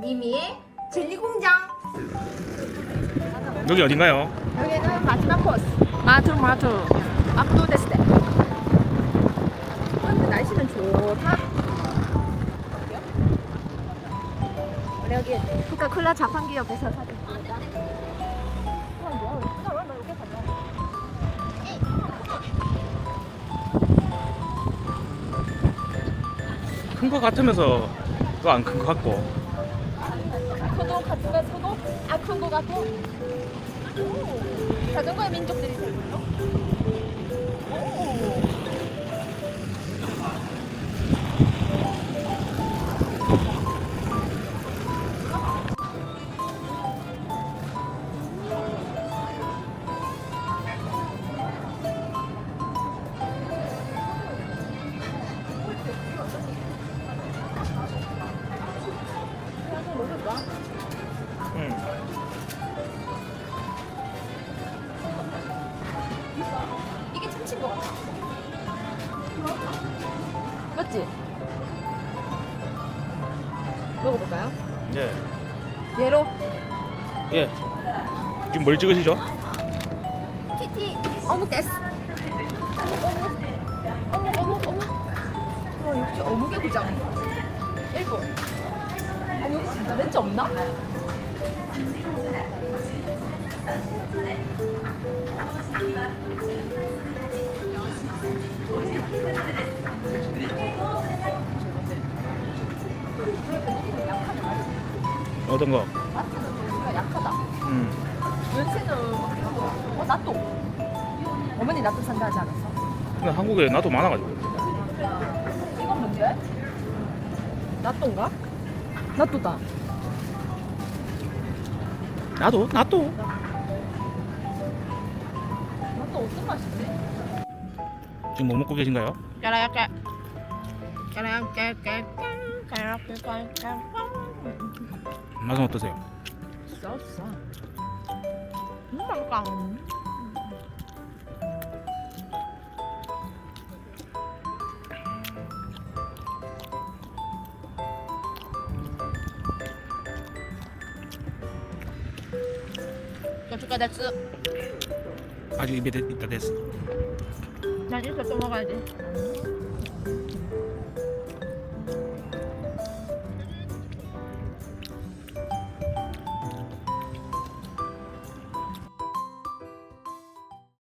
미미의 젤리 공장. 여기 어딘가요? 여기는 마지막 코스. 마트 마트. 압도 데스테. 근데 날씨는 좋다. 우리 여기 코카콜라 자판기 옆에서 사진. 큰 거 같으면서 또 안 큰 거 같고 같은가 소도? 아큰거 같고? 오, 자전거의 민족들이 되고요. 오. 응. 맞지? 먹어볼까요? 예. 얘로 예. 지금 뭘 찍으시죠? 티티 어묵 데스. 어묵 어묵 어묵. 와 역시 어묵의 고장. 일본. 아니 여기 진짜 렌즈 없나? 어떤 거? 마트는 약하다. 음. 연세는 어 나또. 어머니 나또 산다 하지 않았어? 근데 한국에 나도 많아가지고 이건 뭔데? 나또인가? 나또다. 나도 나도 나또 어떤 맛이지? 지금 뭐 먹고 계신가요? 까라야까. 까라야까까까. 까라야까까까. 맛은 어떠세요? 썼어. 음, 맛있다. 고춧가 됐어. 아직 입에 대- 있다 됐어 난 이거 또 먹어야지.